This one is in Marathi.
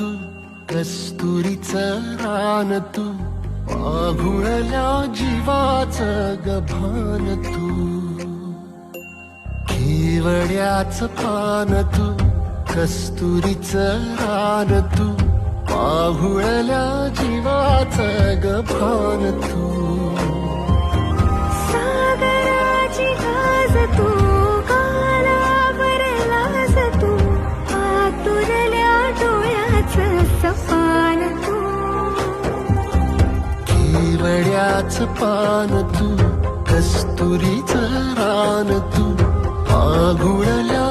तू कस्तुरीच रान तू पाघुळल्या जीवाच गभान तू. केवड्याच पान तू कस्तुरीच रान तू पाहुळल्या जीवाचं गभान डोळ्याचं तू केवड्याच पान तू कस्तुरीच रान तू पाघुळल्या